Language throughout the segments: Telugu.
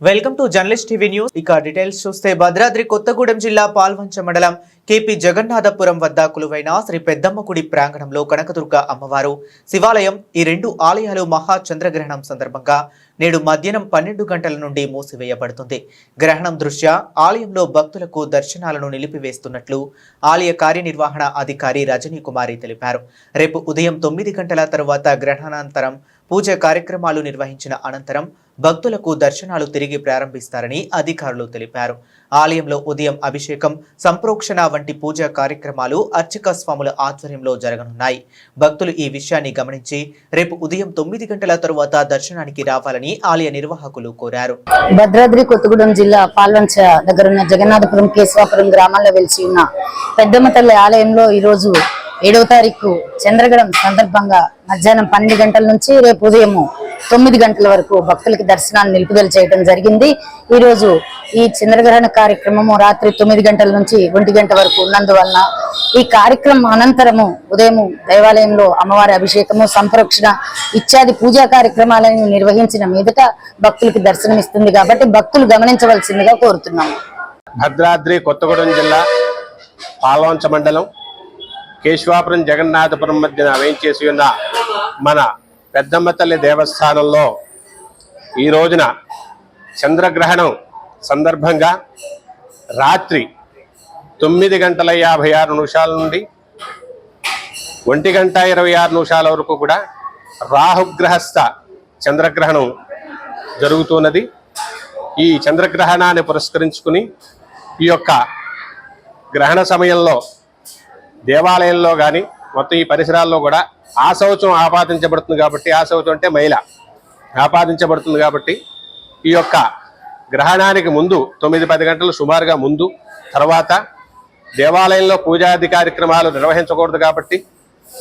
Welcome to journalist TV news. ఇక డీటెయిల్స్ చూస్తే భద్రాద్రి కొత్తగూడెం జిల్లా పాల్వంచ మండలం కేపీ జగన్నాథపురం వద్ద కొలువైన శ్రీ పెద్దమ్మ గుడి ప్రాంగణంలో కనకదుర్గ అమ్మవారు శివాలయం ఈ రెండు ఆలయాలు మహా చంద్రగ్రహణం సందర్భంగా నేడు మధ్యాహ్నం పన్నెండు గంటల నుండి మూసివేయబడుతుంది. గ్రహణం దృష్ట్యా ఆలయంలో భక్తులకు దర్శనాలను నిలిపివేస్తున్నట్లు ఆలయ కార్యనిర్వహణ అధికారి రజనీ కుమారి తెలిపారు. రేపు ఉదయం తొమ్మిది గంటల తరువాత గ్రహణానంతరం పూజ కార్యక్రమాలు నిర్వహించిన అనంతరం భక్తులకు దర్శనాలు తిరిగి ప్రారంభిస్తారని అధికారులు తెలిపారు. ఆలయంలో ఉదయం అభిషేకం సంప్రోక్షణ వంటి పూజా కార్యక్రమాలు అర్చక స్వాముల ఆధ్వర్యంలో జరగనున్నాయి. భక్తులు ఈ విషయాన్ని గమనించి రేపు ఉదయం తొమ్మిది గంటల తరువాత దర్శనానికి రావాలని ఆలయ నిర్వాహకులు కోరారు. భద్రాద్రి కొత్తగూడెం జిల్లా పాల్వంచ దగ్గరున్న జగన్నాథపురం కేశవాపురం గ్రామాల్లో వెలిసి ఉన్న పెద్దమ్మ తల్లి ఆలయంలో ఈరోజు ఏడవ తారీఖు చంద్రగడం సందర్భంగా మధ్యాహ్నం పన్నెండు గంటల నుంచి రేపు ఉదయం తొమ్మిది గంటల వరకు భక్తులకి దర్శనాన్ని నిలుపుదల చేయడం జరిగింది. ఈరోజు ఈ చంద్రగ్రహణ కార్యక్రమము రాత్రి తొమ్మిది గంటల నుంచి ఒంటి గంట వరకు ఉన్నందువలన ఈ కార్యక్రమం అనంతరము ఉదయం దేవాలయంలో అమ్మవారి అభిషేకము సంప్రోక్షణ ఇత్యాది పూజా కార్యక్రమాలను నిర్వహించిన మీదట భక్తులకి దర్శనమిస్తుంది కాబట్టి భక్తులు గమనించవలసిందిగా కోరుతున్నాము. భద్రాద్రి కొత్తగూడెం జిల్లా పాల్వంచ మండలం కేశవాపురం జగన్నాథపురం మధ్యన వేయించేసి ఉన్న మన పెద్దమ్మ తల్లి దేవస్థానంలో ఈ రోజున చంద్రగ్రహణం సందర్భంగా రాత్రి తొమ్మిది గంటల యాభై ఆరు నిమిషాల నుండి ఒంటి గంట ఇరవై ఆరు నిమిషాల వరకు కూడా రాహుగ్రహస్థ చంద్రగ్రహణం జరుగుతున్నది. ఈ చంద్రగ్రహణాన్ని పురస్కరించుకుని ఈ యొక్క గ్రహణ సమయంలో దేవాలయంలో కానీ మొత్తం ఈ పరిసరాల్లో కూడా ఆ సంవత్సరం ఆపాదించబడుతుంది కాబట్టి ఆ సంవత్సరం అంటే మహిళ. ఆపాదించబడుతుంది కాబట్టి ఈ యొక్క గ్రహణానికి ముందు తొమ్మిది పది గంటలు సుమారుగా ముందు తర్వాత దేవాలయంలో పూజాది కార్యక్రమాలు నిర్వహించకూడదు కాబట్టి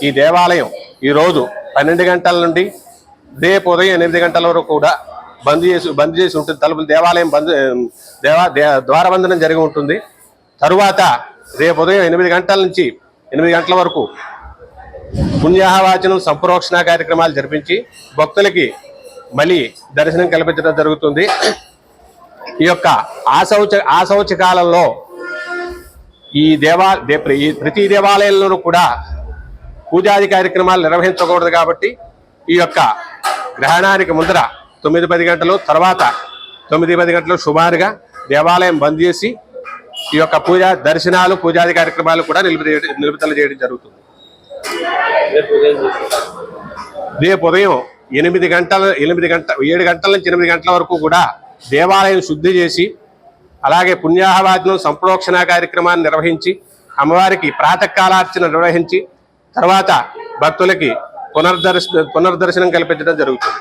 ఈ దేవాలయం ఈరోజు పన్నెండు గంటల నుండి రేపు ఉదయం ఎనిమిది గంటల వరకు కూడా బంద్ చేసి బంద్ చేసి ఉంటుంది. తలుపులు దేవాలయం బంద్ దేవా దే- ద్వారబంధనం జరిగి ఉంటుంది. తరువాత రేపు ఉదయం ఎనిమిది గంటల నుంచి ఎనిమిది గంటల వరకు పుణ్యాహవాచనం సంప్రోక్షణ కార్యక్రమాలు జరిపించి భక్తులకి మళ్ళీ దర్శనం కల్పించడం జరుగుతుంది. ఈ యొక్క ఆశౌచ ఆశౌచ కాలంలో ఈ దేవా దే- ఈ ప్రతి దేవాలయంలోనూ కూడా పూజాది కార్యక్రమాలు నిర్వహించకూడదు కాబట్టి ఈ యొక్క గ్రహణానికి ముందర తొమ్మిది పది గంటలు తర్వాత తొమ్మిది పది గంటలు సుమారుగా దేవాలయం బంద్ చేసి ఈ యొక్క పూజ దర్శనాలు పూజాది కార్యక్రమాలు కూడా నిలుపు నిలుపుదల చేయడం జరుగుతుంది. రేపు ఉదయం ఎనిమిది గంటల ఎనిమిది గంట ఏడు గంటల నుంచి ఎనిమిది గంటల వరకు కూడా దేవాలయం శుద్ధి చేసి అలాగే పుణ్యాహవాదనం సంప్రోక్షణ కార్యక్రమాన్ని నిర్వహించి అమ్మవారికి ప్రాతకాలార్చన నిర్వహించి తర్వాత భక్తులకి పునర్దర్శ పునర్దర్శనం కల్పించడం జరుగుతుంది.